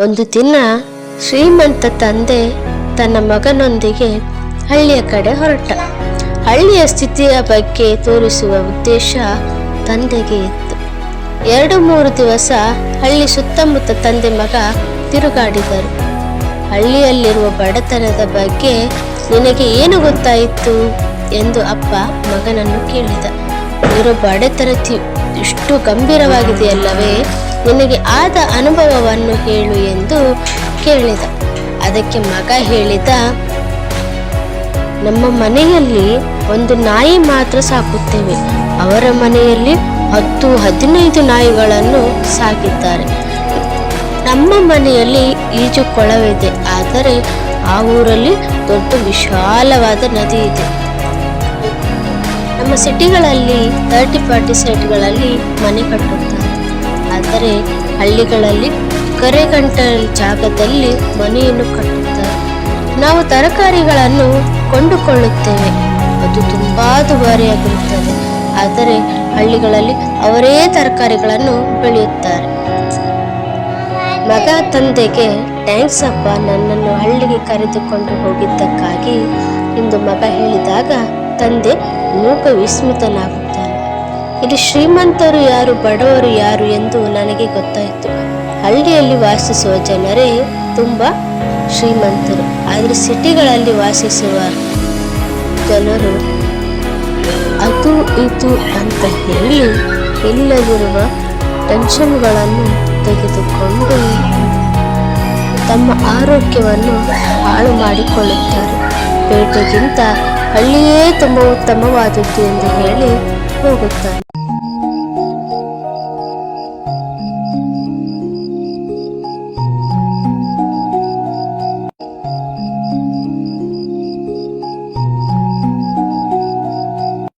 ಒಂದು ದಿನ ಶ್ರೀಮಂತ ತಂದೆ ತನ್ನ ಮಗನೊಂದಿಗೆ ಹಳ್ಳಿಯ ಕಡೆ ಹೊರಟ. ಹಳ್ಳಿಯ ಸ್ಥಿತಿಯ ಬಗ್ಗೆ ತೋರಿಸುವ ಉದ್ದೇಶ ತಂದೆಗೆ ಇತ್ತು. ಎರಡು ಮೂರು ದಿವಸ ಹಳ್ಳಿ ಸುತ್ತಮುತ್ತ ತಂದೆ ಮಗ ತಿರುಗಾಡಿದರು. ಹಳ್ಳಿಯಲ್ಲಿರುವ ಬಡತನದ ಬಗ್ಗೆ ನಿನಗೆ ಏನು ಗೊತ್ತಾಯಿತು ಎಂದು ಅಪ್ಪ ಮಗನನ್ನು ಕೇಳಿದ. ಇರೋ ಬಡತನ ಇಷ್ಟು ಗಂಭೀರವಾಗಿದೆಯಲ್ಲವೇ? ನಿನಗೆ ಆದ ಅನುಭವವನ್ನು ಹೇಳು ಎಂದು ಕೇಳಿದ. ಅದಕ್ಕೆ ಮಗ ಹೇಳಿದ, ನಮ್ಮ ಮನೆಯಲ್ಲಿ ಒಂದು ನಾಯಿ ಮಾತ್ರ ಸಾಕುತ್ತೇವೆ. ಅವರ ಮನೆಯಲ್ಲಿ ಹತ್ತು ಹದಿನೈದು ನಾಯಿಗಳನ್ನು ಸಾಕಿದ್ದಾರೆ. ನಮ್ಮ ಮನೆಯಲ್ಲಿ ಈಜು ಕೊಳವಿದೆ ಆದರೆ ಆ ಊರಲ್ಲಿ ದೊಡ್ಡ ವಿಶಾಲವಾದ ನದಿ ಇದೆ. ನಮ್ಮ ಸಿಟಿಗಳಲ್ಲಿ ತರ್ಟಿ ಫಾರ್ಟಿ ಸೈಟ್ಗಳಲ್ಲಿ ಮನೆ ಕಟ್ಟುತ್ತಾರೆ. ಆದರೆ ಹಳ್ಳಿಗಳಲ್ಲಿ ಕರೆಗಂಟ ಜಾಗದಲ್ಲಿ ಮನೆಯನ್ನು ಕಟ್ಟುತ್ತಾರೆ. ನಾವು ತರಕಾರಿಗಳನ್ನು ಕೊಂಡುಕೊಳ್ಳುತ್ತೇವೆ. ಅದು ತುಂಬಾ ದುಬಾರಿಯಾಗಿರುತ್ತದೆ. ಆದರೆ ಹಳ್ಳಿಗಳಲ್ಲಿ ಅವರೇ ತರಕಾರಿಗಳನ್ನು ಬೆಳೆಯುತ್ತಾರೆ. ಮಗ ತಂದೆಗೆ ಥ್ಯಾಂಕ್ಸ್ ಅಪ್ಪ ನನ್ನನ್ನು ಹಳ್ಳಿಗೆ ಕರೆದುಕೊಂಡು ಹೋಗಿದ್ದಕ್ಕಾಗಿ ಎಂದು ಮಗ ಹೇಳಿದಾಗ ತಂದೆ ಮೂಕ ವಿಸ್ಮಿತನಾಗುತ್ತಾನೆ ಇಲ್ಲಿ ಶ್ರೀಮಂತರು ಯಾರು, ಬಡವರು ಯಾರು ಎಂದು ನನಗೆ ಗೊತ್ತಾಯಿತು. ಹಳ್ಳಿಯಲ್ಲಿ ವಾಸಿಸುವ ಜನರೇ ತುಂಬ ಶ್ರೀಮಂತರು. ಆದರೆ ಸಿಟಿಗಳಲ್ಲಿ ವಾಸಿಸುವ ಜನರು ಅದು ಇದು ಅಂತ ಹೇಳಿ ಇಲ್ಲದಿರುವ ಟೆನ್ಷನ್ಗಳನ್ನು ತೆಗೆದುಕೊಂಡು ತಮ್ಮ ಆರೋಗ್ಯವನ್ನು ಹಾಳು ಮಾಡಿಕೊಳ್ಳುತ್ತಾರೆ. ಪೇಟೆಗಿಂತ ಹಳ್ಳಿಯೇ ತುಂಬ ಉತ್ತಮವಾದದ್ದು ಎಂದು ಹೇಳಿ ಹೋಗುತ್ತಾರೆ.